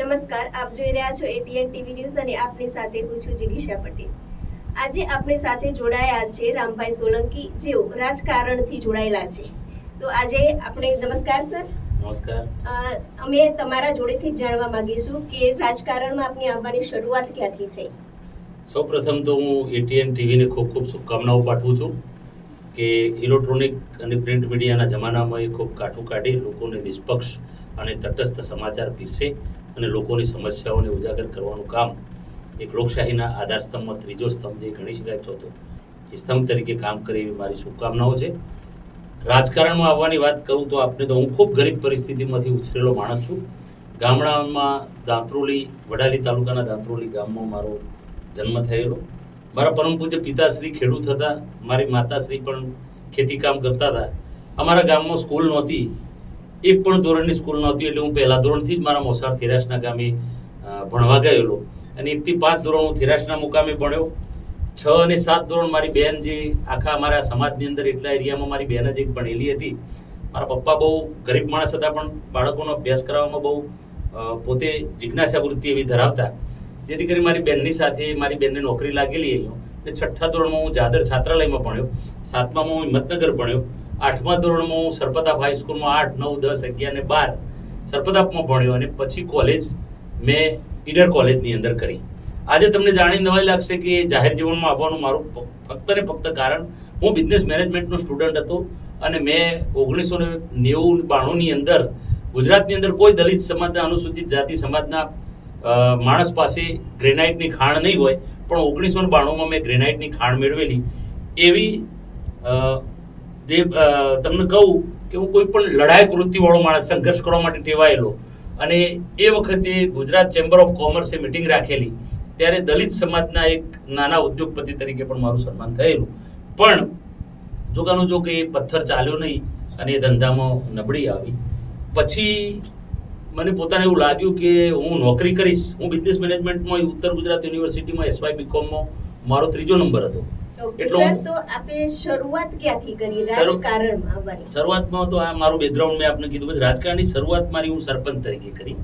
નમસ્કાર આપ જોઈ રહ્યા છો એટીએન ટીવી ન્યૂઝ અને આપની સાથે હું છું જિગીશા પટેલ. આજે આપણી સાથે જોડાયા છે રામભાઈ સોલંકી જેઓ રાજકારણથી જોડાયેલા છે. તો આજે આપણે નમસ્કાર સર. નમસ્કાર. અમે તમારા જોડેથી જાણવા માંગીશું કે રાજકારણમાં આપની આવવાની શરૂઆત ક્યાંથી થઈ? સૌપ્રથમ તો હું એટીએન ટીવીને ખૂબ ખૂબ શુભકામનાઓ પાઠવું છું કે ઇલેક્ટ્રોનિક અને પ્રિન્ટ મીડિયાના જમાનામાં એ ખૂબ કાઠું કાઢી લોકોને નિષ્પક્ષ અને તટસ્થ સમાચાર પીરસે. અને લોકોની સમસ્યાઓને ઉજાગર કરવાનું કામ એક લોકશાહીના આધાર સ્તંભમાં ત્રીજો સ્તંભ જે ગણી શકાય ચોથો એ સ્તંભ તરીકે કામ કરે એવી મારી શુભકામનાઓ છે. રાજકારણમાં આવવાની વાત કરું તો આપને તો હું ખૂબ ગરીબ પરિસ્થિતિમાંથી ઉછરેલો માણસ છું. ગામડામાં દાંતરોલી, વડાલી તાલુકાના દાંત્રોલી ગામમાં મારો જન્મ થયેલો. મારા પરમ પૂજ્ય પિતાશ્રી ખેડૂત હતા. મારી માતાશ્રી પણ ખેતીકામ કરતા હતા. અમારા ગામમાં સ્કૂલ નહોતી. એક પણ ધોરણની સ્કૂલ નહોતી, એટલે હું પહેલા ધોરણથી જ મારા મોસાળ થેરાસના ગામે ભણવા ગયેલો. અને એકથી પાંચ ધોરણ હું થેરાસના મુકામે ભણ્યો. છ અને સાત ધોરણ મારી બહેન જે આખા અમારા સમાજની અંદર એટલા એરિયામાં મારી બેન જ એક ભણેલી હતી. મારા પપ્પા બહુ ગરીબ માણસ હતા, પણ બાળકોનો અભ્યાસ કરાવવામાં બહુ પોતે જિજ્ઞાસા વૃત્તિ એવી ધરાવતા. જેથી કરી મારી બહેનની સાથે મારી બહેનને નોકરી લાગેલી અહીંયા. એટલે છઠ્ઠા ધોરણમાં હું જાદર છાત્રાલયમાં ભણ્યો. સાતમામાં હું હિંમતનગર ભણ્યો. આઠમા ધોરણમાં હું સરપતાપ હાઈસ્કૂલમાં આઠ, નવ, દસ, અગિયાર ને બાર સરપતાપમાં ભણ્યો અને પછી કોલેજ મેં ઈડર કોલેજની અંદર કરી. આજે તમને જાણી નવાઈ લાગશે કે જાહેર જીવનમાં આવવાનું મારું ફક્ત ને ફક્ત કારણ હું બિઝનેસ મેનેજમેન્ટનો સ્ટુડન્ટ હતો અને મેં ઓગણીસો ને નેવું બાણુંની અંદર ગુજરાતની અંદર કોઈ દલિત સમાજના અનુસૂચિત જાતિ સમાજના માણસ પાસે ગ્રેનાઇટની ખાણ નહીં હોય, પણ ઓગણીસો ને બાણુંમાં મેં ગ્રેનાઇટની ખાણ મેળવેલી એવી જે તમને કહું કે હું કોઈ પણ લડાયક વૃત્તિવાળો માણસ સંઘર્ષ કરવા માટે ટેવાયેલો અને એ વખતે ગુજરાત ચેમ્બર ઓફ કોમર્સે મિટિંગ રાખેલી, ત્યારે દલિત સમાજના એક નાના ઉદ્યોગપતિ તરીકે પણ મારું સન્માન થયેલું. પણ જોગાનું જો કે પથ્થર ચાલ્યો નહીં અને એ ધંધામાં નબળી આવી. પછી મને પોતાને એવું લાગ્યું કે હું નોકરી કરીશ, હું બિઝનેસ મેનેજમેન્ટમાં ઉત્તર ગુજરાત યુનિવર્સિટીમાં એસવાય બીકોમમાં મારો ત્રીજો નંબર હતો. એટલો તો આપે શરૂઆત ક્યાંથી કરી? રાજકારણમાં આવવાની. શરૂઆતમાં તો આ મારું બેકગ્રાઉન્ડ મેં આપને કીધું રાજકારણની શરૂઆત મારી હું સરપંચ તરીકે કરી.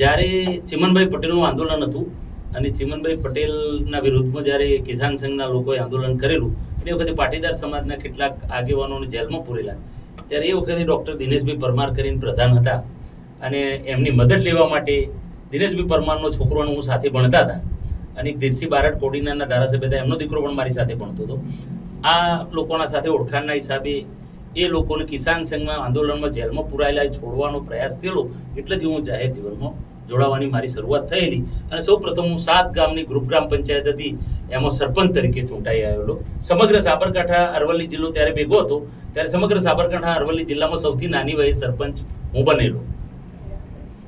જ્યારે ચિમનભાઈ પટેલનું આંદોલન હતું અને ચિમનભાઈ પટેલના વિરુદ્ધમાં જ્યારે કિસાન સંઘના લોકોએ આંદોલન કરેલું એ વખતે પાટીદાર સમાજના કેટલાક આગેવાનોને જેલમાં પૂરેલા. ત્યારે એ વખતે ડૉક્ટર દિનેશભાઈ પરમાર કરીને પ્રધાન હતા અને એમની મદદ લેવા માટે દિનેશભાઈ પરમારનો છોકરો હું સાથે ભણતા હતા. અને એક દેશી બારડ કોડીનારના ધારાસભ્ય હતા, એમનો દીકરો પણ મારી સાથે ભણતો હતો. આ લોકોના સાથે ઓળખાણના હિસાબે એ લોકોને કિસાન સંઘમાં આંદોલનમાં જેલમાં પુરાયેલા છોડવાનો પ્રયાસ થયેલો એટલે જ હું જાહેર જીવનમાં જોડાવાની મારી શરૂઆત થયેલી. અને સૌ પ્રથમ હું સાત ગામની ગ્રુપ ગ્રામ પંચાયત હતી, એમાં સરપંચ તરીકે ચૂંટાઈ આવેલો. સમગ્ર સાબરકાંઠા અરવલ્લી જિલ્લો ત્યારે ભેગો હતો, ત્યારે સમગ્ર સાબરકાંઠા અરવલ્લી જિલ્લામાં સૌથી નાની વયે સરપંચ હું બનેલો.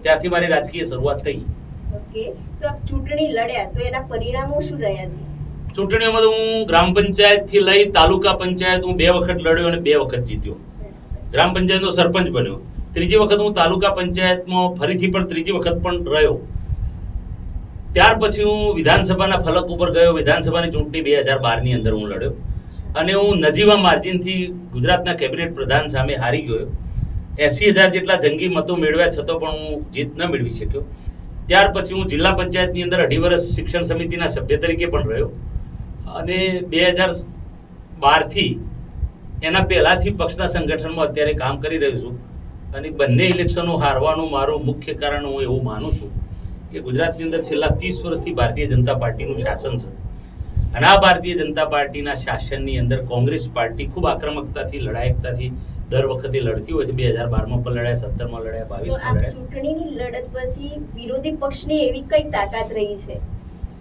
ત્યાંથી મારી રાજકીય શરૂઆત થઈ. ઓકે તો આપ ચૂંટણી લડ્યા તો એના પરિણામો શું રહ્યા છે? ચૂંટણીઓમાં તો હું ગ્રામ પંચાયતથી લઈ તાલુકા પંચાયત હું બે વખત લડ્યો અને બે વખત જીત્યો. ગ્રામ પંચાયતનો સરપંચ બન્યો. ત્રીજી વખત હું તાલુકા પંચાયતમાં ફરીથી પણ ત્રીજી વખત પણ રહ્યો. ત્યાર પછી હું વિધાનસભાના ફલક ઉપર ગયો. વિધાનસભાની ચૂંટણી બે હજાર બારની અંદર હું લડ્યો. અને હું નજીવા માર્જિનથી ગુજરાતના કેબિનેટ પ્રધાન સામે હારી ગયો. એસી હજાર જેટલા જંગી મતો મેળવ્યા, છતાં પણ હું જીત ન મેળવી શક્યો. ત્યાર પછી હું જિલ્લા પંચાયતની અંદર અઢી વર્ષ શિક્ષણ સમિતિના સભ્ય તરીકે પણ રહ્યો. અને બે હજાર બારથી એના પહેલાંથી પક્ષના સંગઠનમાં અત્યારે કામ કરી રહ્યો છું. અને બંને ઇલેક્શનો હારવાનું મારું મુખ્ય કારણ હું એવું માનું છું કે ગુજરાતની અંદર છેલ્લા ત્રીસ વર્ષથી ભારતીય જનતા પાર્ટીનું શાસન છે. અને આ ભારતીય જનતા પાર્ટીના શાસનની અંદર કોંગ્રેસ પાર્ટી ખૂબ આક્રમકતાથી, લડાયકતાથી દર વખતે લડતી હોય છે. બે હજાર બારમાં પણ લડાય સત્તરમાં લડાય બાવીસમાં લડાય. ચૂંટણીની લડત પછી વિરોધી પક્ષની એવી કઈ તાકાત રહી છે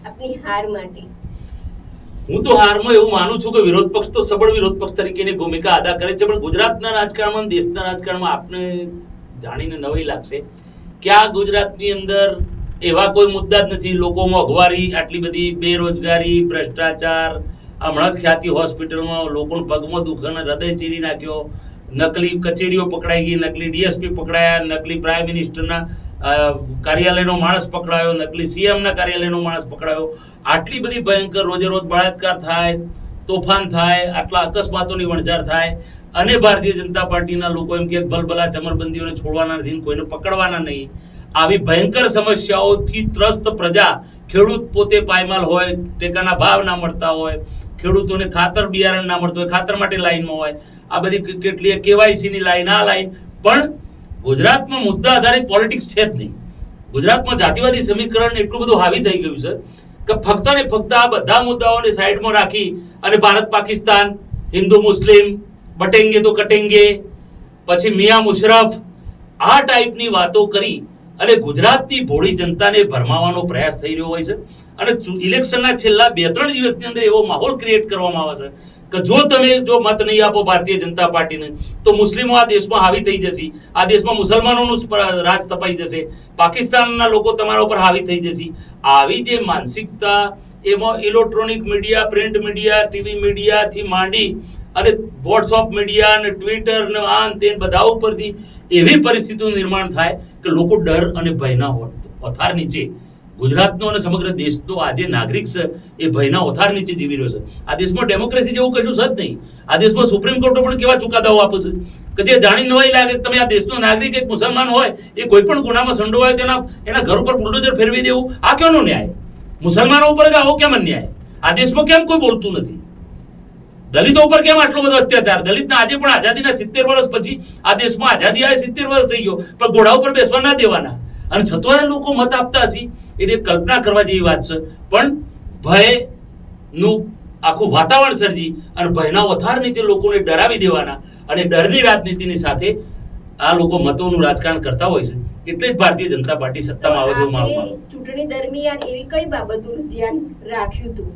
આપની હાર માટે? હું તો હારમાં એવું માનું છું કે વિરોધ પક્ષ તો સબળ વિરોધ પક્ષ તરીકેની ભૂમિકા અદા કરે છે. પણ ગુજરાતના રાજકારણમાં દેશના રાજકારણમાં આપને જાણીને નવાઈ લાગશે કે આ ગુજરાતની અંદર એવા કોઈ મુદ્દા જ નથી. લોકો મોંઘવારી આટલી બધી બેરોજગારી ભ્રષ્ટાચાર હમણાં જ ખ્યાતિ હોસ્પિટલમાં લોકોને પગમાં દુઃખ અને હૃદય ચીરી નાખ્યો. નકલી કચેરીઓ પકડાઈ ગઈ, નકલી ડીએસપી પકડાયા, નકલી પ્રાઇમ મિનિસ્ટરના કાર્યાલયનો માણસ પકડાયો, નકલી સીએમના કાર્યાલયનો માણસ પકડાયો. આટલી બધી ભયંકર રોજે રોજ બળાત્કાર થાય, તોફાન થાય, આટલા અકસ્માતોની વણઝાર થાય. અને ભારતીય જનતા પાર્ટીના લોકો એમ કે ભલભલા ચમરબંધીઓને છોડવાના નથી કોઈને પકડવાના નહીં. આવી ભયંકર સમસ્યાઓથી ત્રસ્ત પ્રજા ખેડૂત પોતે પાયમાલ હોય, ટેકાના ભાવ ના મળતા હોય, ખેડૂતોને ખાતર બિયારણ ના મળતું હોય, ખાતર માટે લાઈનમાં હોય. આ બધી કે- કેટલી KYC ની લાઈન આ લાઈન પણ ગુજરાતમાં મુદ્દા આધારિત પોલિટિક્સ છે જ નહીં. ગુજરાતમાં જાતિવાદી સમીકરણ એટલું બધું હાવી થઈ ગયું છે કે ફક્ત ને ફક્ત આ બધા મુદ્દાઓને સાઈડમાં રાખી અને ભારત, પાકિસ્તાન, હિન્દુ, મુસ્લિમ, બટેંગે તો કટેંગે, પછી મિયા મુશરફ, આ ટાઈપની વાતો કરી અને ગુજરાતની ભોળી જનતાને ભરમાવાનો પ્રયાસ થઈ રહ્યો હોય છે. અને ઇલેક્શનના છેલ્લા બે ત્રણ દિવસની અંદર એવો માહોલ ક્રિએટ કરવામાં આવે છે કે જો તમે જો મત નહીં આપો ભારતીય જનતા પાર્ટીને, તો મુસ્લિમો આ દેશમાં હાવી થઈ જશે. આ દેશમાં મુસલમાનોનું રાજ તપાઈ જશે. પાકિસ્તાનના લોકો તમારા ઉપર હાવી થઈ જશે. આવી જે માનસિકતા એમાં electronic media, print media, TV મીડિયાથી માંડી અને વોટ્સઅપ મીડિયા અને ટ્વિટર ને આન તેન બધા ઉપરથી એવી પરિસ્થિતિનું નિર્માણ થાય કે લોકો ડર અને ભયના ઓથાર નીચે. ગુજરાતનો અને સમગ્ર દેશનો આજે નાગરિક છે એ ભયના ઓથાર નીચે જીવી રહ્યો છે. આ દેશમાં ડેમોક્રેસી જેવું કશું છે જ નહીં. આ દેશમાં સુપ્રીમ કોર્ટો પણ કેવા ચુકાદાઓ આપે છે? કે જે જાણી નવાઈ લાગે કે તમે આ દેશનો નાગરિક, એક મુસલમાન હોય, એ કોઈ પણ ગુનામાં સંડોવાય તેના એના ઘર ઉપર બુલડોઝર ફેરવી દેવું, આ કેનો ન્યાય? મુસલમાનો ઉપર જ આવો કેમ અન્યાય? આ દેશમાં કેમ કોઈ બોલતું નથી? દલિતો ઉપર કેમ આટલો બધો અત્યાચાર? દલિતના આજે પણ આઝાદીના સિત્તેર વર્ષ પછી આ દેશમાં આઝાદી આવે સિત્તેર વર્ષ થઈ ગયો પણ ઘોડા ઉપર બેસવા ના દેવાના. અને છતાંય લોકો મત આપતા હશે એટલે કલ્પના કરવા જેવી વાત છે. પણ ભયનું આખું વાતાવરણ સર્જી અને ભયના વથાર નીચે લોકોને ડરાવી દેવાના અને ડરની રાજનીતિની સાથે આ લોકો મતોનું રાજકારણ કરતા હોય છે. એટલે જ ભારતીય જનતા પાર્ટી સત્તામાં આવે છે ચૂંટણી દરમિયાન એવી કઈ બાબતોનું ધ્યાન રાખ્યું હતું?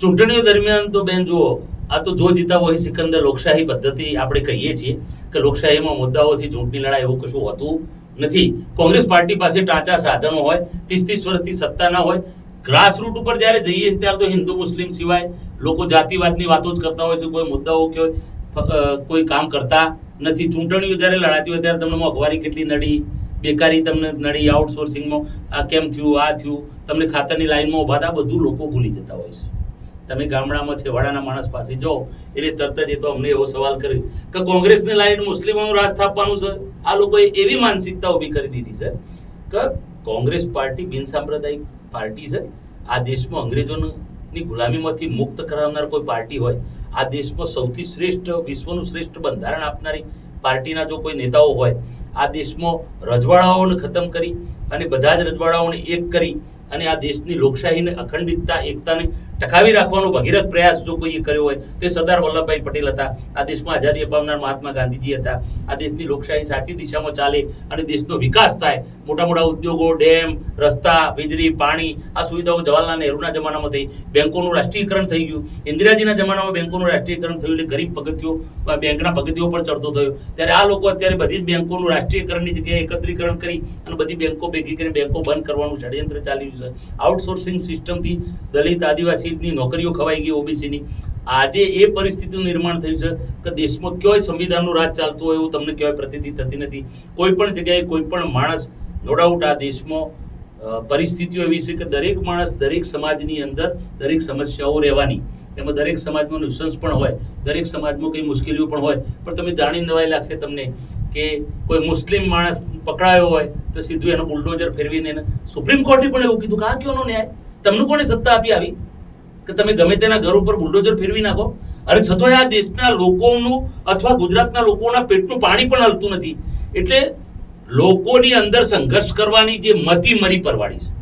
ચૂંટણીઓ દરમિયાન તો બેન જુઓ, આ તો જો જીતા હોય સિકંદર લોકશાહી પદ્ધતિ આપણે કહીએ છીએ કે લોકશાહીમાં મુદ્દાઓથી ચૂંટણી લડાય એવું કશું હોતું નથી. કોંગ્રેસ પાર્ટી પાસે ટાંચા સાધનો હોય ત્રીસ ત્રીસ વર્ષથી સત્તા ના હોય ગ્રાસ રૂટ ઉપર જ્યારે જઈએ છીએ ત્યારે તો હિન્દુ, મુસ્લિમ સિવાય લોકો જાતિવાદની વાતો જ કરતા હોય છે, કોઈ મુદ્દાઓ કે કોઈ કામ કરતા નથી. ચૂંટણીઓ જ્યારે લડાતી હોય ત્યારે તમને મોંઘવારી કેટલી નડી, બેકારી તમને નડી આઉટસોર્સિંગમાં આ કેમ થયું, આ થયું, તમને ખાતરની લાઇનમાં ઊભા આ બધું લોકો ભૂલી જતા હોય છે. તમે ગામડામાં છેવાડાના માણસ પાસે. જાઓ એટલે તરત જ એ તો અમને એવો સવાલ કર્યો કે કોંગ્રેસને લાઈન મુસ્લિમોનું રાજ સ્થાપવાનું છે? આ લોકોએ એવી માનસિકતા ઊભી કરી દીધી છે કે કોંગ્રેસ પાર્ટી બિનસાંપ્રદાયિક પાર્ટી છે. આ દેશમાં અંગ્રેજોની ગુલામીમાંથી મુક્ત કરાવનાર કોઈ પાર્ટી હોય, આ દેશમાં સૌથી શ્રેષ્ઠ, વિશ્વનું શ્રેષ્ઠ બંધારણ આપનારી પાર્ટીના જો કોઈ નેતાઓ હોય, આ દેશમાં રજવાડાઓને ખતમ કરી અને બધા જ રજવાડાઓને એક કરી અને આ દેશની લોકશાહીને અખંડિતતા, એકતાને ટકાવી રાખવાનો ભગીરથ પ્રયાસ જો કોઈએ કર્યો હોય, તે સરદાર વલ્લભભાઈ પટેલ હતા. આ દેશમાં આઝાદી અપાવનાર મહાત્મા ગાંધીજી હતા. આ દેશની લોકશાહી સાચી દિશામાં ચાલે અને દેશનો વિકાસ થાય. મોટા મોટા ઉદ્યોગો, ડેમ, રસ્તા, વીજળી, પાણી, આ સુવિધાઓ જવાહરલાલ નહેરુના જમાનામાં થઈ. બેંકોનું રાષ્ટ્રીયકરણ થઈ ગયું. ઇન્દિરાજીના જમાનામાં બેંકોનું રાષ્ટ્રીયકરણ થયું એટલે ગરીબ પગથિયો બેંકના પગથિયો પર ચડતો થયો. ત્યારે આ લોકો અત્યારે બધી જ બેંકોનું રાષ્ટ્રીયકરણની જગ્યાએ એકત્રીકરણ કરી અને બધી બેંકો ભેગી કરીને બેંકો બંધ કરવાનું ષડયંત્ર ચાલી રહ્યું છે. આઉટસોર્સિંગ સિસ્ટમથી દલિત આદિવાસીની નોકરીઓ ખવાઈ ગઈ ઓબીસીની. આજે એ પરિસ્થિતિનું નિર્માણ થયું છે કે દેશમાં ક્યાંય સંવિધાનનું રાજ ચાલતું હોય એવું તમને ક્યાંય પ્રતિતિ થતી નથી. કોઈ પણ જગ્યાએ કોઈ પણ માણસ નો ડાઉટ આ દેશમાં પરિસ્થિતિઓ એવી છે કે દરેક માણસ દરેક સમાજની અંદર દરેક સમસ્યાઓ રહેવાની. એમાં દરેક સમાજમાં ન્યુસન્સ પણ હોય, દરેક સમાજમાં કંઈ મુશ્કેલીઓ પણ હોય. પણ તમે જાણી નવાઈ લાગશે તમને કે કોઈ મુસ્લિમ માણસ પકડાયો હોય તો સીધું એનો બુલડોઝર ફેરવીને સુપ્રીમ કોર્ટે પણ એવું કીધું કે આ કયોનો ન્યાય? તમને કોને સત્તા આપી આવી? કે તમે ગમે તેના ઘર ઉપર બુલડોઝર ફેરવી નાખો. અરે છતાંય આ દેશના લોકોનું અથવા ગુજરાતના લોકોના પેટનું પાણી પણ હલતું નથી. એટલે લોકોની અંદર સંઘર્ષ કરવાની જે મતી મરી પરવાડી છે.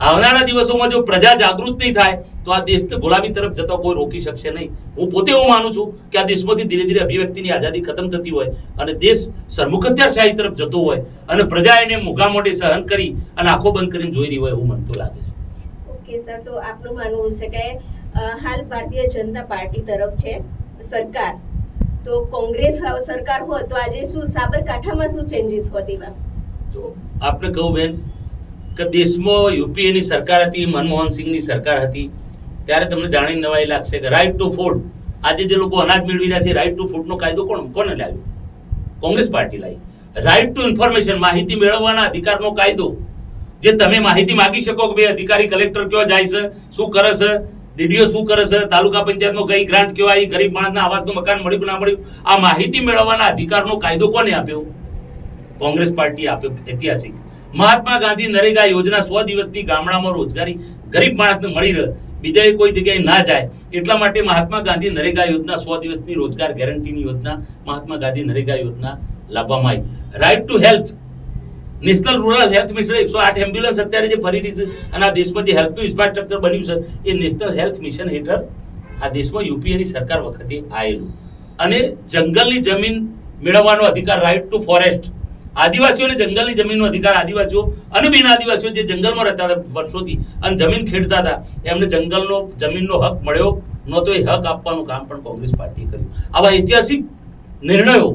આવનારા દિવસોમાં જો પ્રજા જાગૃત નહીં થાય, તો આ દેશને ગુલામી તરફ જતો કોઈ રોકી શકશે નહીં. હું પોતે એવું માનું છું કે આ દેશમાંથી ધીરે ધીરે અભિવ્યક્તિની આઝાદી ખતમ થતી હોય અને દેશ સરમુખત્યારશાહી તરફ જતો હોય અને પ્રજા એને મોઘા મોઢે સહન કરી અને આંખો બંધ કરીને જોઈ રહી હોય એવું મને લાગે છે. ઓકે સર, તો આપનું માનવું છે કે હાલ ભારતીય જનતા પાર્ટી તરફ છે સરકાર. તો કોંગ્રેસ સરકાર હોત, તો આજે શું સાબરકાંઠામાં શું ચેન્જીસ હોત એવા? જો આપણે કહું બેન, કે દેશમાં યુપીએની સરકાર હતી, મનમોહન સિંહની સરકાર હતી, ત્યારે તમને જાણીને નવાઈ લાગશે કે રાઈટ ટુ ફૂડ આજે જે લોકો અનાજ મેળવી રહ્યા છે રાઇટ ટુ ફૂડનો કાયદો કોણ, કોને લાવ્યો? કોંગ્રેસ પાર્ટી લાવી. રાઇટ ટુ ઇન્ફોર્મેશન માહિતી મેળવવાના અધિકારનો કાયદો જે તમે માહિતી માગી શકો કે ભાઈ અધિકારી કલેક્ટર કયો જાય છે, શું કરે છે, ડીડીઓ શું કરે છે, તાલુકા પંચાયતનો કઈ ગ્રાન્ટ કયો આવી ગરીબ માણસના આવાસનું મકાન મળ્યું ના મળ્યું, આ માહિતી મેળવવાના અધિકારનો કાયદો કોને આપ્યો? કોંગ્રેસ પાર્ટી આપ્યો ઐતિહાસિક. મહાત્મા ગાંધી નરેગા યોજના સો દિવસની ગામડામાં રોજગારી, ગરીબ માણસને મળી રહે, બીજાએ કોઈ જગ્યાએ ના જાય, એટલા માટે મહાત્મા ગાંધી નરેગા યોજના સો દિવસની રોજગાર ગેરંટીની યોજના મહાત્મા ગાંધી નરેગા યોજના લાવવામાં આવી. Right to health national rural health mission એકસો આઠ એમ્બ્યુલન્સ અત્યારે જે ફરી રહી અને દેશમાં જે હેલ્થનું ઇન્ફ્રાસ્ટ્રક્ચર બન્યું છે, એ નેશનલ હેલ્થ મિશન હેઠળ આ દેશમાં યુપીએની સરકાર વખતે આવેલું. અને જંગલની જમીન મેળવવાનો અધિકાર રાઇટ ટુ ફોરેસ્ટ આદિવાસીઓને જંગલની જમીનનો અધિકાર, આદિવાસીઓ અને બિન આદિવાસીઓ જે જંગલમાં રહેતા હતા વર્ષોથી અને જમીન ખેડતા હતા, એમને જંગલનો, જમીનનો હક મળ્યો નહોતો, એ હક આપવાનું કામ પણ કોંગ્રેસ પાર્ટીએ કર્યું. આવા ઐતિહાસિક નિર્ણયો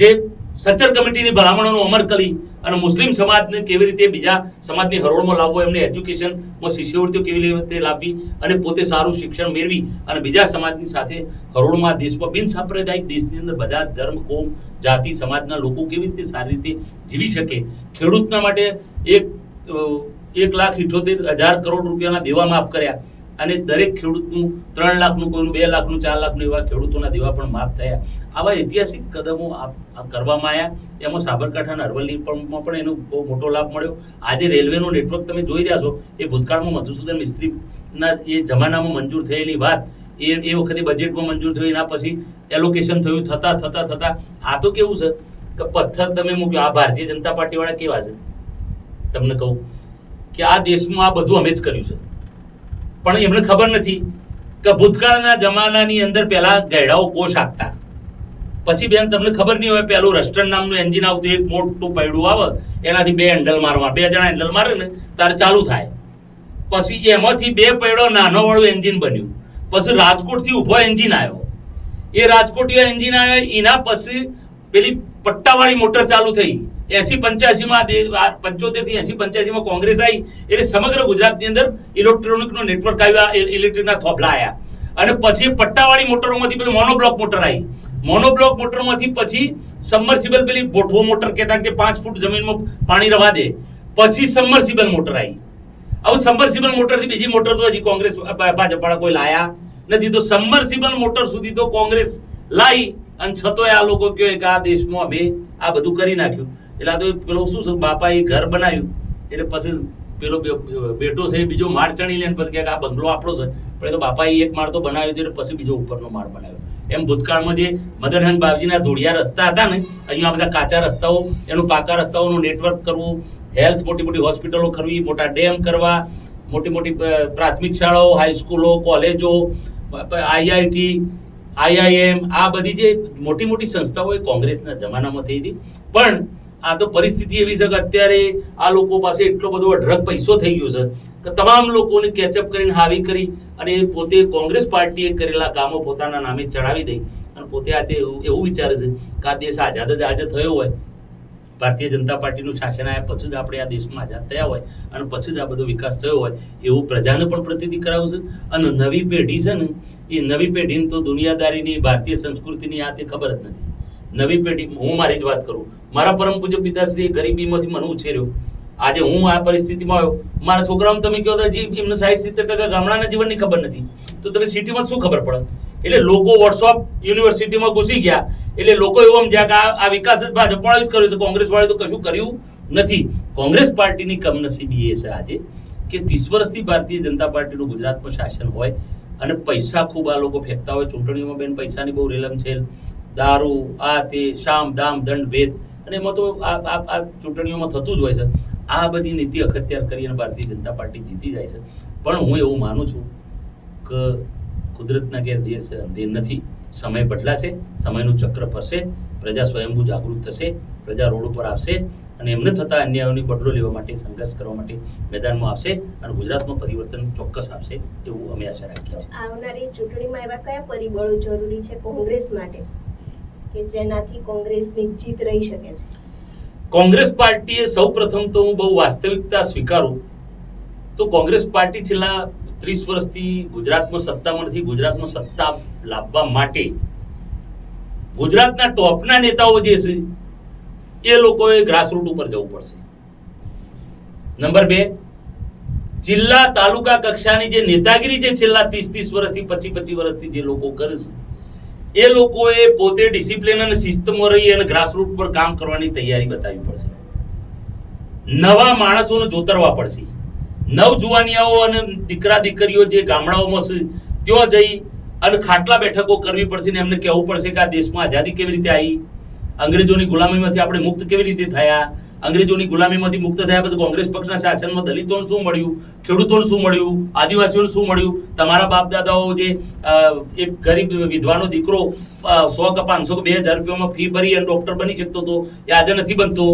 જે સચ્ચર કમિટીની ભલામણોનો અમર કરી અને મુસ્લિમ સમાજને કેવી રીતે બીજા સમાજની હરોળમાં લાવવો, એમને એજ્યુકેશનમાં શિષ્યવૃત્તિઓ કેવી રીતે લાવવી અને પોતે સારું શિક્ષણ મેળવી અને બીજા સમાજની સાથે હરોળમાં દેશમાં બિન સાંપ્રદાયિક દેશની અંદર બધા ધર્મ, કોમ, જાતિ, સમાજના લોકો કેવી રીતે સારી રીતે જીવી શકે? ખેડૂતના માટે એક એક લાખ ઇઠોતેર હજાર કરોડ રૂપિયાના દેવા માફ કર્યા. અને દરેક ખેડૂતનું ત્રણ લાખનું કોઈનું, બે લાખનું, ચાર લાખનું એવા ખેડૂતોના દેવા પણ માફ થયા. આવા ઐતિહાસિક કદમો કરવામાં આવ્યા. એમાં સાબરકાંઠા અરવલ્લી પણ પણ એનો બહુ મોટો લાભ મળ્યો. આજે રેલવેનું નેટવર્ક તમે જોઈ રહ્યા છો. એ ભૂતકાળમાં મધુસૂદન મિસ્ત્રીના એ જમાનામાં મંજૂર થયેલી વાત, એ એ વખતે બજેટમાં મંજૂર થયું, એના પછી એલોકેશન થયું, થતાં થતાં થતાં. આ તો કેવું છે કે પથ્થર તમે મૂક્યો. આ ભારતીય જનતા પાર્ટીવાળા કેવા છે? તમને કહું કે આ દેશમાં આ બધું અમે જ કર્યું છે. પણ એમને ખબર નથી કે ભૂતકાળના જમાનાની અંદર પહેલા ગયડાઓ કોષ આપતા. પછી બેન, તમને ખબર નહીં હોય પેલું રસ્ટન નામનું એન્જિન આવતું, એક મોટું પૈડું આવે, એનાથી બે હેન્ડલ મારવા, બે જણા હેન્ડલ મારે ને તારે ચાલુ થાય. પછી એમાંથી બે પૈડો નાનો વાળું એન્જિન બન્યું. પછી રાજકોટથી ઊભો એન્જિન આવ્યો. એ રાજકોટીય એન્જિન આવ્યો, એના પછી પેલી પટ્ટાવાળી મોટર ચાલુ થઈ. એસી પંચ્યાસીમાં પંચોતેરથી એસી પંચ્યાસીમાં કોંગ્રેસ આવી. એટલે સમગ્ર ગુજરાતની અંદર ઇલેક્ટ્રોનિકનો નેટવર્ક આવ્યા ઇલેક્ટ્રિકના થોભલા આવ્યા. અને પછી પટ્ટાવાળી મોટરોમાંથી પછી મોનોબ્લોક મોટર આવી. મોનોબ્લોક મોટરમાંથી પછી સબમર્સિબલ પેલી બોઠવો મોટર કહેતા કે પાંચ ફૂટ જમીનમાં પાણી રવા દે. પછી સબમર્સિબલ મોટર આવી. હવે સબમર્સિબલ મોટરથી બીજી મોટર તો હજી કોંગ્રેસ ભાજપવાળા કોઈ લાયા નથી. તો સબમર્સિબલ મોટર સુધી તો કોંગ્રેસ લાવી અને છતોય આ લોકો કહે કે આ દેશમાં અમે આ બધું કરી નાખ્યું. એટલે તો પેલો શું છે, બાપાએ ઘર બનાવ્યું. એટલે પછી પેલો બેટો છે એ બીજો માળ ચણી લેને પછી ક્યાંક આ બંગલો આપણો છે. પણ એ તો બાપાએ એક માળ તો બનાવ્યો છે, એટલે પછી બીજો ઉપરનો માળ બનાવ્યો. એમ ભૂતકાળમાં જે મદનહન બાપજીના ધોળિયા રસ્તા હતા ને અહીંયા બધા કાચા રસ્તાઓ, એનું પાકા રસ્તાઓનું નેટવર્ક કરવું હેલ્થ મોટી મોટી હોસ્પિટલો કરવી, મોટા ડેમ કરવા, મોટી મોટી પ્રાથમિક શાળાઓ હાઈસ્કૂલો કોલેજો આઈઆઈટી આઈઆઈએમ આ બધી જે મોટી મોટી સંસ્થાઓ એ કોંગ્રેસના જમાનામાં થઈ હતી. પણ આ તો પરિસ્થિતિ એવી છે કે અત્યારે આ લોકો પાસે એટલો બધો અઢળક પૈસો થઈ ગયો છે કે તમામ લોકોને કેચઅપ કરીને હાવી કરી અને પોતે કોંગ્રેસ પાર્ટીએ કરેલા કામો પોતાના નામે ચડાવી દઈ. અને પોતે આજે એવું વિચારે છે કે આ દેશ આઝાદ જ આજે થયો હોય. ભારતીય જનતા પાર્ટીનું શાસન આવ્યા પછી જ આપણે આ દેશમાં આઝાદ થયા હોય અને પછી જ આ બધો વિકાસ થયો હોય એવું પ્રજાને પણ પ્રતિતિ કરાવશે. અને નવી પેઢી છે ને, એ નવી પેઢીને તો દુનિયાદારીની, ભારતીય સંસ્કૃતિની આ તે ખબર જ નથી. નવી પેઢી, હું મારી જ વાત કરું. મારા પરમ પૂજ્ય પિતાશ્રીએ ગરીબીમાંથી મને ઉછેર્યો. આજે હું આ પરિસ્થિતિમાં આવ્યો. મારા છોકરાઓને તમે કહો હજી એમને સાઠ સિત્તેર ટકા ગામડાના જીવનની ખબર નથી. તો તમે સિટીમાં શું ખબર પડે? એટલે લોકો વોટ્સઅપ યુનિવર્સિટીમાં ઘૂસી ગયા. એટલે લોકો એવું જ્યાં કે આ વિકાસ જ ભાજપ જ કર્યું છે. કોંગ્રેસવાળે તો કશું કર્યું નથી. કોંગ્રેસ પાર્ટીની કમનસીબી એ છે આજે કે ત્રીસ વર્ષથી ભારતીય જનતા પાર્ટીનું ગુજરાતમાં શાસન હોય અને પૈસા ખૂબ આ લોકો ફેંકતા હોય. ચૂંટણીઓમાં બેન પૈસાની બહુ રેલમ છે દારૂ, આ તે, શામ, દામ, દંડ, ભેદ. અને એમાં તો આ ચૂંટણીઓમાં થતું જ હોય છે. આ બધી નીતિ અખત્યાર કરી અને ભારતીય જનતા પાર્ટી જીતી જાય છે. પણ હું એવું માનું છું કે કુદરતના ઘેર દેશ અંધેર નથી. સમય બદલાશે, સમયનું ચક્ર ફરશે, પ્રજા સ્વયંભૂ જાગૃત થશે, પ્રજા રોડ ઉપર આવશે અને એમને થતા અન્યાયોની બદલો લેવા માટે, સંઘર્ષ કરવા માટે મેદાનમાં આવશે અને ગુજરાતમાં પરિવર્તન ચોક્કસ આવશે એવું અમે આશા રાખીએ છીએ. આવનારી ચૂંટણીમાં એવા કયા પરિબળો જરૂરી છે કોંગ્રેસ માટે? કે જેનાથી કોંગ્રેસની જીત રહી શકે છે? કોંગ્રેસ પાર્ટીએ સૌ પ્રથમ તો હું બહુ વાસ્તવિકતા સ્વીકારું. તો કોંગ્રેસ પાર્ટી છેલ્લા ત્રીસ વર્ષથી ગુજરાતમાં સત્તામાં નથી, ગુજરાતમાં સત્તા લાવવા માટે ગુજરાતના ટોપના નેતાઓ જે છે, એ લોકોએ ગ્રાસરૂટ ઉપર જવું પડશે. નંબર બે, જિલ્લા તાલુકા કક્ષાની જે નેતાગીરી જે છેલ્લા ત્રીસ ત્રીસ વર્ષથી, પચીસ પચીસ વર્ષથી જે લોકો કરે છે એ લોકોએ પોતે ડિસિપ્લિન અને શિસ્તમાં રહી અને ગ્રાસરૂટ પર કામ કરવાની તૈયારી બતાવવી પડશે. નવા માણસોને જોતરવા પડશે. નવ જુવાનિયાઓ અને દીકરા દીકરીઓ જે ગામડાઓમાં છે, ત્યાં જઈ અને ખાટલા બેઠકો કરવી પડશે ને એમને કહેવું પડશે કે આ દેશમાં આઝાદી કેવી રીતે આવી? અંગ્રેજોની ગુલામીમાંથી આપણે મુક્ત કેવી રીતે થયા? અંગ્રેજોની ગુલામીમાંથી મુક્ત થયા પછી કોંગ્રેસ પક્ષના શાસનમાં દલિતોને શું મળ્યું? ખેડૂતોને શું મળ્યું? આદિવાસીઓને શું મળ્યું? તમારા બાપ દાદાઓ જે એક ગરીબ વિધવાનો દીકરો સો કે પાંચસો કે બે હજાર રૂપિયામાં ફી ભરી અને ડોક્ટર બની શકતો હતો, એ આજે નથી બનતો.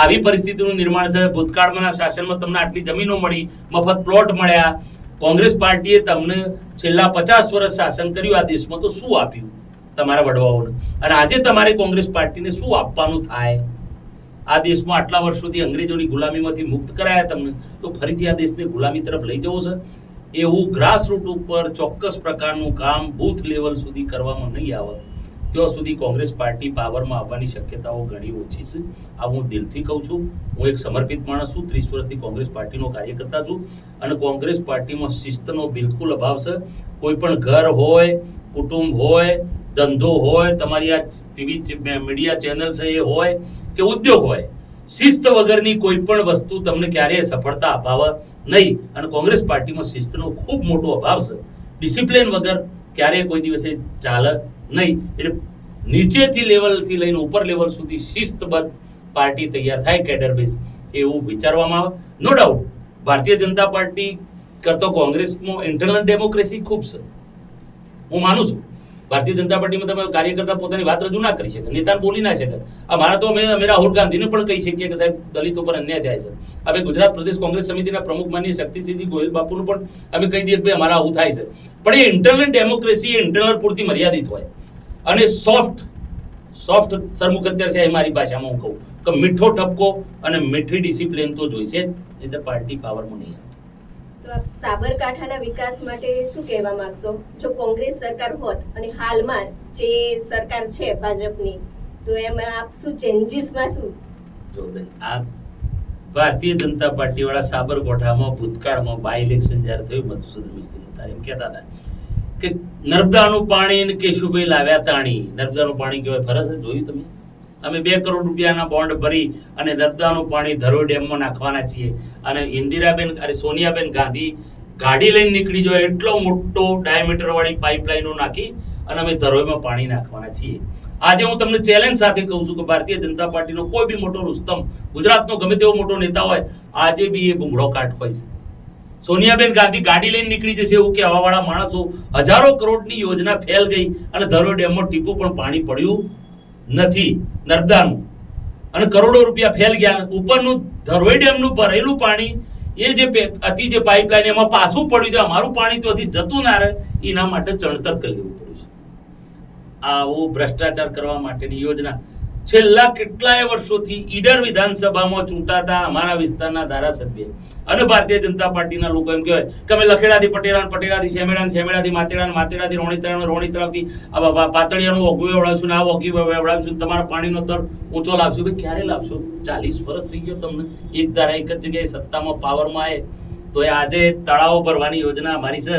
આવી પરિસ્થિતિનું નિર્માણ છે. ભૂતકાળમાંના શાસનમાં તમને આટલી જમીનો મળી, મફત પ્લોટ મળ્યા. કોંગ્રેસ પાર્ટીએ તમને છેલ્લા પચાસ વર્ષ શાસન કર્યું, આ દેશમાં તો શું આપ્યું તમારા વડવાઓને? અને આજે તમારે કોંગ્રેસ પાર્ટીને શું આપવાનું થાય? આ દેશમાં આટલા વર્ષોથી અંગ્રેજોની ગુલામીમાંથી મુક્ત કરાયા તમને, તો ફરીથી આ દેશને ગુલામી તરફ લઈ જવો છે? એવું ગ્રાસ રૂટ ઉપર ચોક્કસ પ્રકારનું કામ બૂથ લેવલ સુધી કરવામાં નહીં આવે. ત્યાં સુધી કોંગ્રેસ પાર્ટી પાવરમાં આવવાની શક્યતાઓ ઘણી ઓછી છે. આ હું દિલથી કહું છું. હું એક સમર્પિત માણસ છું. ત્રીસ વર્ષથી કોંગ્રેસ પાર્ટીનો કાર્યકર્તા છું અને કોંગ્રેસ પાર્ટીમાં શિસ્તનો બિલકુલ અભાવ છે. કોઈ પણ ઘર હોય, કુટુંબ હોય, ધંધો હોય, તમારી આ ટીવી મીડિયા ચેનલ છે એ હોય કે ઉદ્યોગ હોય, શિસ્ત વગરની કોઈ પણ વસ્તુ તમને ક્યારેય સફળતા અપાવે નહીં. અને કોંગ્રેસ પાર્ટીમાં શિસ્તનો ખૂબ મોટો અભાવ છે. ડિસિપ્લિન વગર ક્યારેય કોઈ દિવસે ચાલે નહીં. એટલે નીચેથી લેવલથી લઈને ઉપર લેવલ સુધી શિસ્તબદ્ધ પાર્ટી તૈયાર થાય કેડર બેઝ એવું વિચારવામાં આવે. No doubt Bharatiya Janata party કરતો કોંગ્રેસમાં ઇન્ટરનલ ડેમોક્રેસી ખૂબ છે. હું માનું છું. ભારતીય જનતા પાર્ટીમાં તમે કાર્યકર્તા પોતાની વાત રજૂ ના કરી શકે, નેતાને બોલી ના શકે. આ મારા તો અમે અમે રાહુલ ગાંધીને પણ કહી શકીએ કે સાહેબ, દલિતો પર અન્યાય થાય છે. હવે ગુજરાત પ્રદેશ કોંગ્રેસ સમિતિના પ્રમુખ માનીય શક્તિસિંહજી ગોહિલ બાપુનું પણ અમે કહી દઈએ કે ભાઈ અમારા આવું થાય છે. પણ એ ઇન્ટરનલ ડેમોક્રેસી એ ઇન્ટરનલ પૂરતી મર્યાદિત હોય. અને સોફ્ટ સોફ્ટ સરમુખ અત્યારે છે એ મારી ભાષામાં હું કહું. કે મીઠો ટપકો અને મીઠી ડિસિપ્લિન તો જોઈશે જ, નહીં પાર્ટી પાવરમાં નહીં તો આપ સાબરકાંઠાના વિકાસ માટે શું કહેવા માંગશો? જો કોંગ્રેસ સરકાર હોત અને હાલમાં જે સરકાર છે ભાજપની, તો એમાં આપ શું ચેન્જીસમાં શું જો બેન, આ ભારતીય જનતા પાર્ટી વાળા સાબરકોઠામાં, ભૂતકાળમાં બાય ઇલેક્શન જ્યારે થયું, મધુસૂદન મિસ્ત્રી હતા એમ કહેતા હતા કે નર્મદાનું પાણી કેશુભાઈ લાવ્યા તાણી. નર્મદાનું પાણી કહેવાય ફરજ જોયું તમે? અમે બે કરોડ રૂપિયાના બોન્ડ ભરી અને નર્મદાનું પાણી ધરોઈ ડેમમાં નાખવાના છીએ. અને ઇન્દિરાબેન અરે સોનિયાબેન ગાંધી ગાડી લઈને નીકળી જાય એટલો મોટો ડાયામીટરવાળી પાઇપલાઇનો નાખી અને અમે ધરોઈમાં પાણી નાખવાના છીએ. આજે હું તમને ચેલેન્જ સાથે કહું છું કે ભારતીય જનતા પાર્ટીનો કોઈ બી મોટો રુસ્તમ, ગુજરાતનો ગમે તેવો મોટો નેતા હોય, આજે બી એ ભૂંગળો કાટ હોય છે. સોનિયાબેન ગાંધી ગાડી લઈને નીકળી જશે એવું કહેવાવાળા માણસો હજારો કરોડની યોજના ફેલ ગઈ અને ધરોઈ ડેમમાં ટીપું પણ પાણી પડ્યું? નથી, નર્મદાનું. અને કરોડો રૂપિયા ફેલ ગયા. ઉપરનું ધરોઈ ડેમનું ભરેલું પાણી, એ જે અતિ જે પાઇપલાઇન, એમાં પાછું પડ્યું છે, અમારું પાણી ત્યાંથી જતું ના રહે, એના માટે ચણતર કરી લેવું પડ્યું છે. આવું ભ્રષ્ટાચાર કરવા માટેની યોજના. છેલ્લા કેટલાય વર્ષોથી ઈડર વિધાનસભામાં ચૂંટાતા અમારા વિસ્તારના ધારાસભ્ય. અને ભારતીય જનતા પાર્ટીના લોકો એમ કહેવાય કે અમે લખેડાથી પટેલા પટેરાથી શેમેડાન શેમેડાથી માતેડાન માતેડાથી રોણીતરા રોણીતરાથી પાતળિયાનું ઓગવી વળાવશું ને આ ઓગવી વળાવશું તમારા પાણીનો તળ ઊંચો લાવશું. ભાઈ, ક્યારે લાવશો? ચાલીસ વર્ષ થઈ ગયો તમને. એક ધારા, એક જ જગ્યાએ સત્તામાં, પાવરમાં આવે તો એ આજે તળાવો ભરવાની યોજના અમારી છે.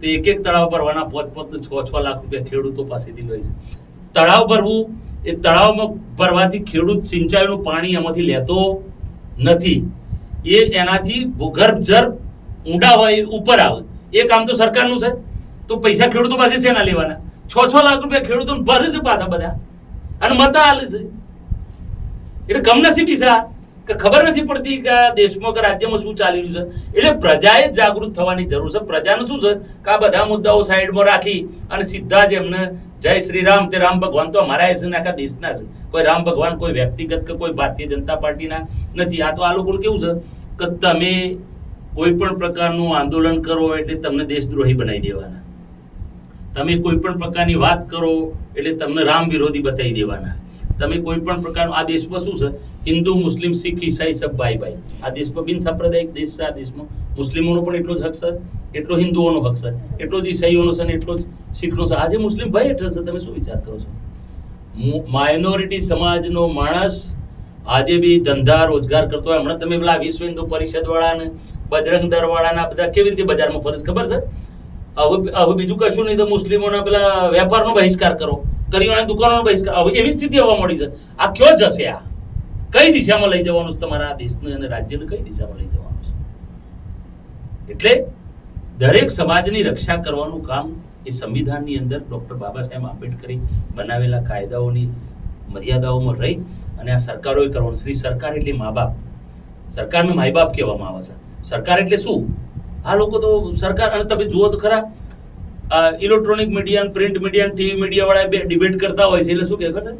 તો એક એક તળાવ ભરવાના પોત પોત છ છ લાખ રૂપિયા ખેડૂતો પાસેથી લે છે. તળાવ ભરવું એ તળાવમાં ભરવાથી ખેડૂત સિંચાઈનું પાણી એમાંથી લેતો નથી. એ એનાથી ભૂગર્ભ જળ ઊંડા હોય ઉપર આવે. એ કામ તો સરકારનું છે. તો પૈસા ખેડૂતો પાસે છે ના લેવાના? છ છ લાખ રૂપિયા ખેડૂતોને ભરે છે પાછા બધા. અને મતા હાલે છે. એટલે કમનસીબી છે કે ખબર નથી પડતી કે દેશમાં કે રાજ્યમાં શું ચાલી રહ્યું છે. એટલે પ્રજાએ જ જાગૃત થવાની જરૂર છે. પ્રજાને શું છે? કે આ બધા મુદ્દાઓ સાઈડમાં રાખી અને સીધા જ એમને જય શ્રી રામ તે રામ ભગવાન તો અમારા છે આખા દેશના છે. કોઈ રામ ભગવાન, કોઈ વ્યક્તિગત કે કોઈ ભારતીય જનતા પાર્ટીના નથી. આ તો આ લોકોનું કેવું છે? કે તમે કોઈ પણ પ્રકારનું આંદોલન કરો એટલે તમને દેશદ્રોહી બનાવી દેવાના. તમે કોઈ પણ પ્રકારની વાત કરો એટલે તમને રામ વિરોધી બતાવી દેવાના. તમે કોઈ પણ પ્રકારનું, આ દેશમાં શું છે? હિન્દુ, મુસ્લિમ, શીખ, ઈસાઈ સબ ભાઈ ભાઈ. આ દેશમાં બિન સાંપ્રદાયિક દેશ છે આ દેશમાં. મુસ્લિમોનો પણ એટલો જ હક છે, એટલો હિન્દુઓનો હક છે, એટલો જ ઈસાઈઓનો છે અને એટલો જ શીખનો છે. આજે મુસ્લિમ ભાઈ હેઠળ છે, તમે શું વિચાર કરો છો? માઇનોરિટી સમાજનો માણસ આજે બી ધંધા, રોજગાર કરતો હોય. હમણાં તમે પેલા વિશ્વ હિન્દુ પરિષદ વાળાને બજરંગ દળવાળાના બધા કેવી રીતે બજારમાં ફરે છે ખબર છે? હવે હવે બીજું કશું નહીં તો મુસ્લિમોના પેલા વેપારનો બહિષ્કાર કરો. કરિયાણા દુકાનો બહિષ્કાર એવી સ્થિતિ આવવા મળી છે. આ કયો જશે આ? કઈ દિશામાં લઈ જવાનું છે તમારા દેશને અને રાજ્યને કઈ દિશામાં લઈ જવાનું છે? એટલે દરેક સમાજની રક્ષા કરવાનું કામ એ સંવિધાનની અંદર ડૉક્ટર બાબા સાહેબ આંબેડકરે બનાવેલા કાયદાઓની મર્યાદાઓમાં રહી અને આ સરકારોએ કરવાનું. શ્રી સરકાર એટલે મા બાપ. સરકારને માય બાપ કહેવામાં આવે છે. સરકાર એટલે શું? આ લોકો તો સરકાર અને તમે જુઓ તો ખરા electronic media print media TV media વાળા બે ડિબેટ કરતા હોય છે. એટલે શું કહે ખબર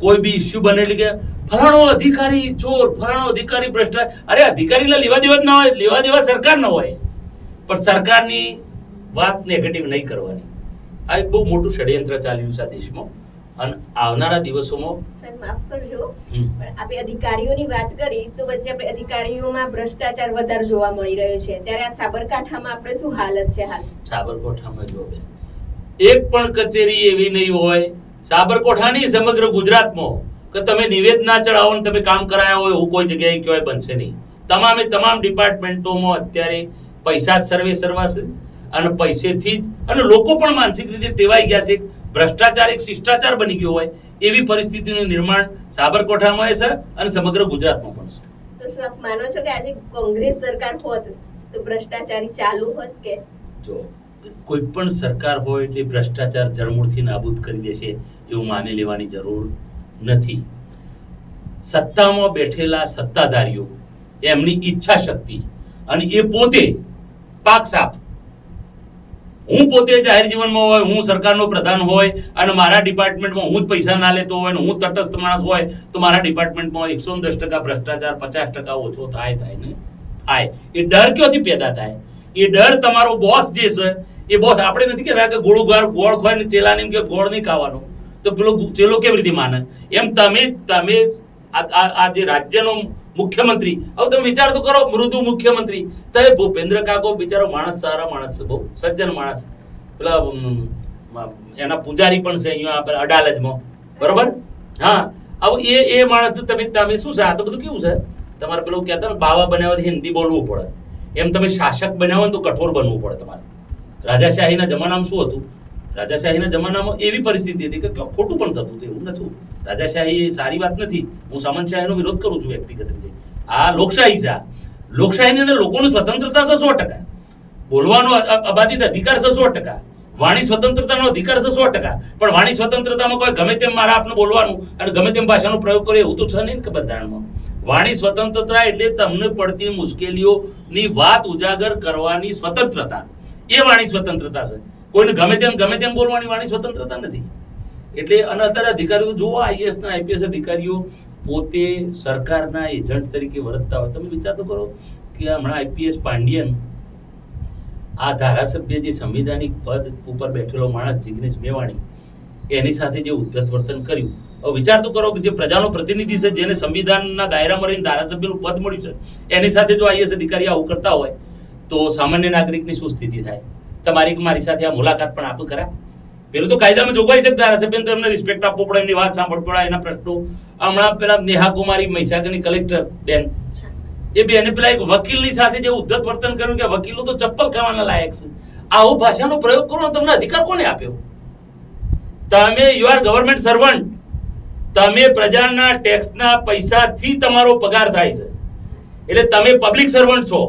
કોઈ બી ઇસ્યુ એટલે કે ફલાણો અધિકારી ચોર, ફલાણો અધિકારી ભ્રષ્ટાચાર. અરે અધિકારીને લેવા દેવા જ ના હોય, લેવા દેવા સરકાર ન હોય. પણ સરકારની વાત નેગેટિવ નહીં કરવાની. આ એક બહુ મોટું ષડયંત્ર ચાલ્યું છે આ દેશમાં. અને આવનારા દિવસોમાં સર માફ કરજો. પણ આપણે અધિકારીઓની વાત કરી તો પછી આપણે અધિકારીઓમાં ભ્રષ્ટાચાર વધારે જોવા મળી રહ્યો છે. ત્યારે આ સાબરકાંઠામાં આપણે શું હાલત છે હાલ? સાબરકાંઠામાં જો એક પણ કચેરી એવી નહીં હોય સાબરકાંઠાની સમગ્ર ગુજરાતમાં કે તમે નિવેદ ના ચડાવો ને તમે કામ કરાયા હોય એવું કોઈ જગ્યાએ ક્યાંય બનશે નહીં. તમામે તમામ ડિપાર્ટમેન્ટોમાં અત્યારે પૈસા જ સર્વે સર્વાશે અને પૈસેથી જ અને લોકો પણ માનસિક રીતે ટેવાઈ ગયા છે. ભ્રષ્ટાચાર એક શિષ્ટાચાર બની ગયો હોય એવી પરિસ્થિતિનું નિર્માણ સાબરકોઠામાં છે અને સમગ્ર ગુજરાતમાં પણ છે. તો શું આપ માનો છો કે આજે કોંગ્રેસ સરકાર હોત તો ભ્રષ્ટાચારી ચાલુ હોત કે? જો કોઈ પણ સરકાર હોય એટલે ભ્રષ્ટાચાર જળમૂળથી નાબૂદ કરી દેશે એવું માની લેવાની જરૂર નથી. સત્તામાં બેઠેલા સત્તાધારીઓ એમની ઈચ્છા શક્તિ અને એ પોતે પાક સાફ હું પોતે જાહેર જીવનમાં હોય, હું સરકારનો પ્રધાન હોય અને મારા ડિપાર્ટમેન્ટમાં હું જ પૈસા ના લેતો હોય અને હું તટસ્થ માણસ હોય, તો મારા ડિપાર્ટમેન્ટમાં એકસો દસ ટકા ભ્રષ્ટાચાર, પચાસ ટકા ઓછો થાય થાય ને? થાય. એ ડર ક્યોથી પેદા થાય? એ ડર તમારો બોસ જે છે, એ બોસ આપણે નથી કહેવાય કે ગોળું ગાળ, ગોળ ખોય ને ચેલાને એમ કે ગોળ નહીં ખાવાનો. તો પેલો ચેલો કેવી રીતે માને? એમ તમે તમે આ જે રાજ્યનો મુખ્યમંત્રી. હવે તમે વિચાર તો કરો, મૃદુ મુખ્યમંત્રી. તો ભૂપેન્દ્ર કાકો બિચારો માણસ, સારા માણસ છે, બહુ સજ્જન માણસ પેલા એના પૂજારી પણ છે, અહીંયા અડાલજમાં. બરોબર? હા. હવે એ એ માણસ તમે તમે શું છે? આ તો બધું કેવું છે? તમારે પેલું કહેતા ને, બાવા બનાવવાથી હિન્દી બોલવું પડે. એમ તમે શાસક બનાવો ને તો કઠોર બનવું પડે તમારે. રાજાશાહીના જમાનામાં શું હતું? રાજાશાહીના જમાનામાં એવી પરિસ્થિતિ હતી કે ખોટું પણ થતું હતું, એવું નતું. રાજાશાહી એ સારી વાત નથી. હું સામંતશાહીનો વિરોધ કરું છું વ્યક્તિગત રીતે. આ લોકશાહી છે આ. લોકશાહીની અંદર લોકોની સ્વતંત્રતા છે સો ટકા. બોલવાનો અબાધિત અધિકાર છે સો ટકા. વાણી સ્વતંત્રતાનો અધિકાર છે સો ટકા. પણ વાણી સ્વતંત્રતામાં કોઈ ગમે તેમ મારા આપને બોલવાનું અને ગમે તેમ ભાષાનો પ્રયોગ કરે એવું તો છે નહીં કે બંધારણમાં વાણી સ્વતંત્રતા એટલે તમને પડતી મુશ્કેલીઓની વાત ઉજાગર કરવાની સ્વતંત્રતા. એ વાણી સ્વતંત્રતા છે. કોઈને ગમે તેમ ગમે તેમ બોલવાની વાણી સ્વતંત્રતા નથી. એટલે અને અત્યારે અધિકારીઓ જુઓ આઈએસના આઈપીએસ અધિકારીઓ પોતે સરકારના એજન્ટ તરીકે વર્તતા હોય. તમે વિચાર તો કરો કે હમણાં આઈપીએસ પાંડિયન આ ધારાસભ્ય જે સંવિધાનિક પદ ઉપર બેઠેલો માણસ જિગ્નેશ મેવાણી, એની સાથે જે ઉદ્ધત વર્તન કર્યું. હવે વિચાર તો કરો કે જે પ્રજાનો પ્રતિનિધિ છે, જેને સંવિધાનના દાયરામાં રહીને ધારાસભ્યનું પદ મળ્યું છે, એની સાથે જો આઈએસ અધિકારી આવું કરતા હોય, તો સામાન્ય નાગરિકની શું સ્થિતિ થાય? તમારી મારી સાથે આ મુલાકાત પણ આપો ખરા પેલું તો કાયદામાં જોગવાઈ છે ધારાસભ્યને તો એમને રિસ્પેક્ટ આપવો પડે, એમની વાત સાંભળવી પડે, એના પ્રશ્નો. હમણાં પેલા નેહા કુમારી મહીસાગરની કલેક્ટર બેન. એ બેને પેલા એક વકીલની સાથે જે ઉદ્ધત વર્તન કર્યું કે વકીલો તો ચપ્પલ ખાવાના લાયક છે. આવો ભાષાનો પ્રયોગ કરો તમને અધિકાર કોને આપ્યો તમે યુ આર ગવર્મેન્ટ સર્વન્ટ તમે પ્રજાના ટેક્સના પૈસાથી તમારો પગાર થાય છે. એટલે તમે પબ્લિક સર્વન્ટ છો.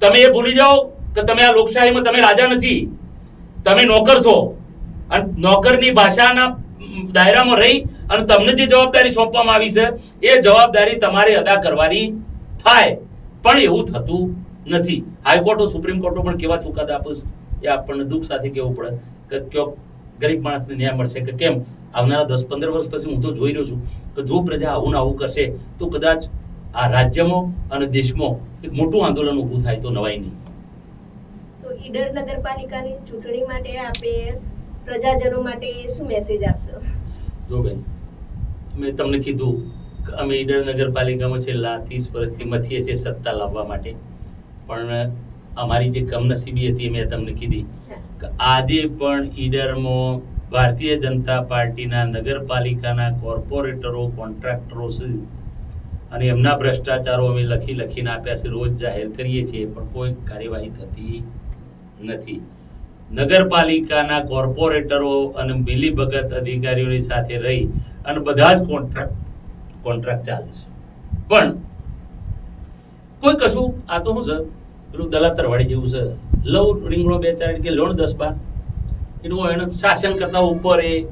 તમે એ ભૂલી જાઓ કે તમે આ લોકશાહીમાં તમે રાજા નથી. તમે નોકર છો. અને નોકરની ભાષાના દાયરામાં રહી અને તમને જે જવાબદારી સોંપવામાં આવી છે, એ જવાબદારી તમારે અદા કરવાની થાય. પણ એવું થતું નથી. હાઈકોર્ટો, સુપ્રીમ કોર્ટો પણ કેવા ચુકાદા આપે એ આપણને દુઃખ સાથે કહેવું પડે કે ક્યાંક ગરીબ માણસને ન્યાય મળશે કે કેમ? આવનારા દસ પંદર વર્ષ પછી હું તો જોઈ રહ્યો છું કે જો પ્રજા આવું આવું કરશે, તો કદાચ આ રાજ્યમાં અને દેશમાં એક મોટું આંદોલન ઊભું થાય તો નવાઈ નહીં. તો ઈડર નગરપાલિકાની ચૂંટણી માટે આપે પ્રજાજનો માટે શું મેસેજ આપશો? જો બેન મેં તમને કીધું કે અમે ઈડર નગરપાલિકામાં છેલ્લા ત્રીસ વર્ષથી મથીએ છીએ સત્તા લાવવા માટે. પણ અમારી જે કમનસીબી હતી મેં તમને કીધી કે આજે પણ ઈડરમાં ભારતીય જનતા પાર્ટીના નગરપાલિકાના કોર્પોરેટરો કોન્ટ્રાક્ટરો અને એમના ભ્રષ્ટાચારો અમે લખી લખીને આપ્યા છે રોજ જાહેર કરીએ છીએ પણ કોઈ કાર્યવાહી થતી નથી. નગરપાલિકાના કોર્પોરેટરો અને મિલીભગત અધિકારીઓની સાથે રહી અને બધા જ કોન્ટ્રાક્ટ કોન્ટ્રાક્ટ ચાલે છે. પણ કોઈ કશું, આ તો શું છે? પેલું દલાતરવાડી જેવું છે. લવ રીંગણો બે ચાર કે લોણ દસ બાર. એટલું એને શાસન કરતા ઉપર એ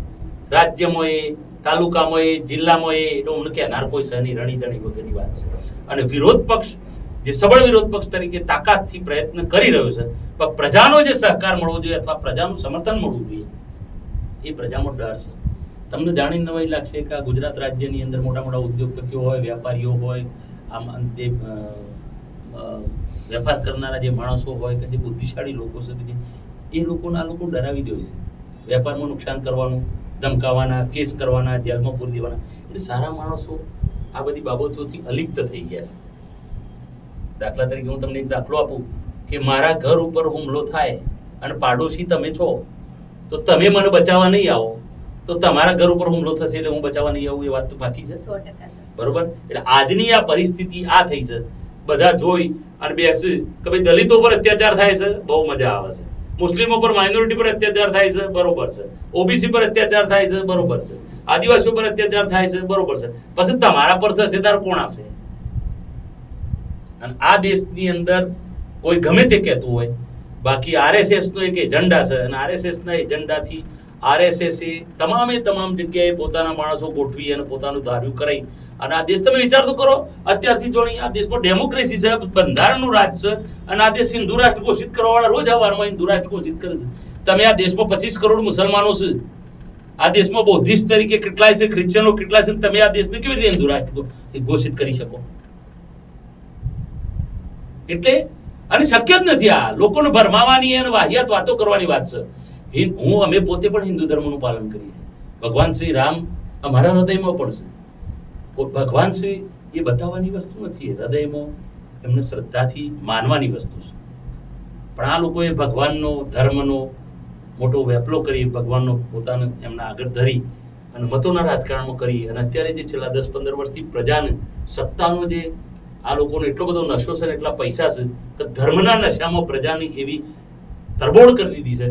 રાજ્યમાં એ તાલુકામાં એ જિલ્લામાં એ એટલું અમને કહેનાર કોઈ સહની રણી દણી વગરની વાત છે. અને વિરોધ પક્ષ જે સબળ વિરોધ પક્ષ તરીકે તાકાતથી પ્રયત્ન કરી રહ્યો છે. પણ પ્રજાનો જે સહકાર મળવો જોઈએ અથવા પ્રજાનું સમર્થન મળવું જોઈએ, એ પ્રજામાં ડર છે. તમને જાણીને નવાઈ લાગશે કે આ ગુજરાત રાજ્યની અંદર મોટા મોટા ઉદ્યોગપતિઓ હોય વેપારીઓ હોય, આમ જે વેપાર કરનારા જે માણસો હોય કે જે બુદ્ધિશાળી લોકો છે કે એ લોકોને આ લોકો ડરાવી દે છે. વેપારમાં નુકસાન કરવાનું, ધમકાવાના, કેસ કરવાના, જેલમાં પૂરી દેવાના. એટલે સારા માણસો આ બધી બાબતોથી અલિપ્ત થઈ ગયા છે. દાખલા તરીકે હું તમને એક દાખલો આપું કે મારા ઘર ઉપર હુમલો થાય અને પાડોશી તમે છો તો તમે મને બચાવવા નહીં આવો. તો તમારા ઘર ઉપર હુમલો થશે એટલે હું બચાવવા નહીં આવું એ વાત તો બાકી છે. બરોબર? એટલે આજની આ પરિસ્થિતિ આ થઈ છે. બધા જોઈ અને બેસે કે ભાઈ દલિતો પર અત્યાચાર થાય છે. બહુ મજા આવે છે. મુસ્લિમો પર માઇનોરિટી પર અત્યાચાર થાય છે. બરોબર છે. ઓબીસી પર અત્યાચાર થાય છે. બરોબર છે. આદિવાસીઓ પર અત્યાચાર થાય છે. બરોબર છે. પછી તમારા પર થશે તાર કોણ આવશે અને આ દેશની અંદર કોઈ ગમે તે કહેતું હોય, બાકી આરએસએસનો એક એજન્ડા છે અને આરએસએસના એજન્ડાથી આરએસએસે તમામે તમામ જગ્યાએ પોતાના માણસો ગોઠવી અને પોતાનું ધાર્યું કરાઈ. અને આ દેશ તમે વિચાર તો કરો, અત્યારથી જોણી આ દેશમાં ડેમોક્રેસી છે, બંધારણનું રાજ છે, અને આ દેશ હિન્દુ રાષ્ટ્ર ઘોષિત કરવાવાળા રોજ અવારમાં હિન્દુ રાષ્ટ્ર ઘોષિત કરે છે. તમે આ દેશમાં પચીસ કરોડ મુસલમાનો છે. આ દેશમાં બૌદ્ધિસ્ટ તરીકે કેટલાય છે ક્રિશ્ચનો કેટલાય છે, તમે આ દેશને કેવી રીતે હિન્દુ રાષ્ટ્ર ઘોષિત કરી શકો? એટલે? અને શક્ય જ નથી આ. લોકોને ભરમાવાની અને વાહિયાત વાતો કરવાની વાત છે. હું, અમે પોતે પણ હિન્દુ ધર્મનું પાલન કરીએ છીએ. ભગવાન શ્રી રામ અમારા હૃદયમાં પણ છે. ભગવાન શ્રી એ બતાવવાની વસ્તુ નથી. હૃદયમાં એમને શ્રદ્ધાથી માનવાની વસ્તુ છે. પણ આ લોકોએ ભગવાનનો ધર્મનો મોટો વેપલો કરી, ભગવાનનો પોતાને એમના આગળ ધરી અને મતોના રાજકારણમાં કરી. અને અત્યારે જે છેલ્લા દસ પંદર વર્ષથી પ્રજાને સત્તાનો જે આ લોકોનો એટલો બધો નશો છે ને એટલા પૈસા છે કે ધર્મના નશામાં પ્રજાની એવી તરબોળ કરી દીધી છે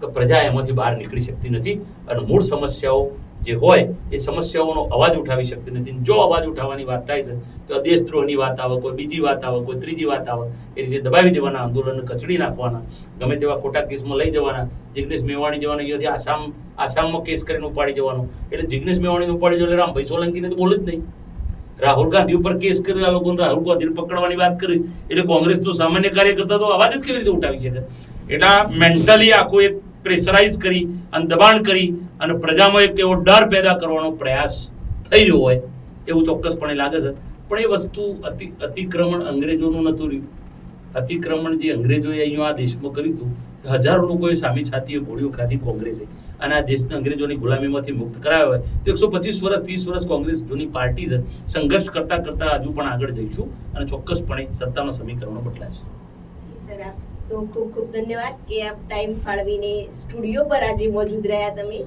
કે પ્રજા એમાંથી બહાર નીકળી શકતી નથી અને મૂળ સમસ્યાઓ જે હોય એ સમસ્યાઓનો અવાજ ઉઠાવી શકતી નથી. જો અવાજ ઉઠાવવાની વાત થાય છે, તો દેશદ્રોહની વાત આવે, કોઈ બીજી વાત આવે, કોઈ ત્રીજી વાત આવે, એ રીતે દબાવી દેવાના, આંદોલનને કચડી નાખવાના, ગમે તેવા ખોટા કેસમાં લઈ જવાના, જિગ્નેશ મેવાણી જવાના અહીંયાથી આસામ, આસામમાં કેસ કરીને ઉપાડી જવાનો. એટલે જિગ્નેશ મેવાણીને ઉપાડી જવા એટલે રામભાઈ સોલંકીને તો બોલે જ નહીં. રાહુલ ગાંધી ઉપર કેસ કર્યો, આ લોકોને રાહુલ ગાંધીને પકડવાની વાત કરી. એટલે કોંગ્રેસનો સામાન્ય કાર્યકર્તા તો અવાજ જ કેવી રીતે ઉઠાવી શકે? એટલે મેન્ટલી આખું એક પ્રેશરાઇઝ કરી અને દબાણ કરી અને પ્રજામાં એક એવો ડર પેદા કરવાનો પ્રયાસ થઈ રહ્યો હોય, એવું ચોક્કસપણે લાગે છે. પણ એ વસ્તુ અતિ, અતિક્રમણ અંગ્રેજોનું નહોતું રહ્યું. અતિક્રમણ જે અંગ્રેજોએ અહીંયા આ દેશમાં કર્યું હતું, હજારો લોકોએ સામી છાતીએ ગોળીઓ ખાધી કોંગ્રેસે. અને આ દેશને અંગ્રેજોની ગુલામીમાંથી મુક્ત કરાવ્યો હોય તો એકસો પચીસ વર્ષ ત્રીસ વર્ષ કોંગ્રેસ જૂની પાર્ટી છે સંઘર્ષ કરતા કરતા હજુ પણ આગળ જઈશું અને ચોક્કસપણે સત્તાના સમીકરણો બદલાશે. તો ખૂબ ખૂબ ધન્યવાદ કે આપ ટાઈમ ફાળવીને સ્ટુડિયો પર આજે મોજૂદ રહ્યા તમે.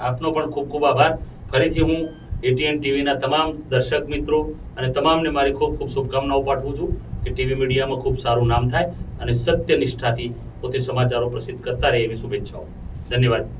આપનો પણ ખૂબ ખૂબ આભાર. ફરીથી હું એટીએન ટીવીના તમામ દર્શક મિત્રો અને તમામને મારી ખૂબ ખૂબ શુભકામનાઓ પાઠવું છું કે ટીવી મીડિયામાં ખૂબ સારું નામ થાય અને સત્ય નિષ્ઠાથી પોતે સમાચારો પ્રસિદ્ધ કરતા રહે એવી શુભેચ્છાઓ. ધન્યવાદ.